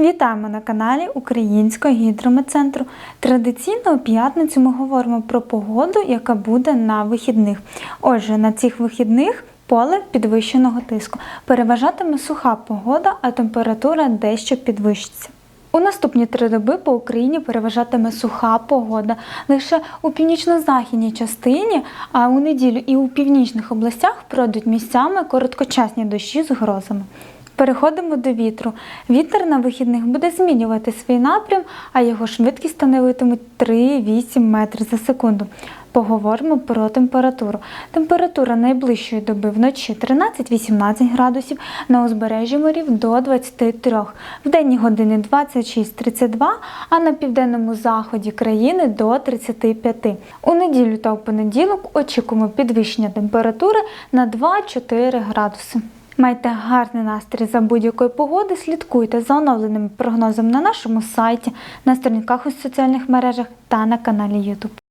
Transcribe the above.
Вітаємо на каналі Українського гідрометцентру. Традиційно у п'ятницю ми говоримо про погоду, яка буде на вихідних. Отже, на цих вихідних поле підвищеного тиску. Переважатиме суха погода, а температура дещо підвищиться. У наступні три доби по Україні переважатиме суха погода. Лише у північно-західній частині, а у неділю і у північних областях пройдуть місцями короткочасні дощі з грозами. Переходимо до вітру. Вітер на вихідних буде змінювати свій напрям, а його швидкість становитиме 3-8 метрів за секунду. Поговоримо про температуру. Температура найближчої доби вночі 13-18 градусів, на узбережжі морів до 23, в денні години 26-32, а на південному заході країни до 35. У неділю та у понеділок очікуємо підвищення температури на 2-4 градуси. Майте гарний настрій за будь-якої погоди. Слідкуйте за оновленими прогнозами на нашому сайті, на сторінках у соціальних мережах та на каналі YouTube.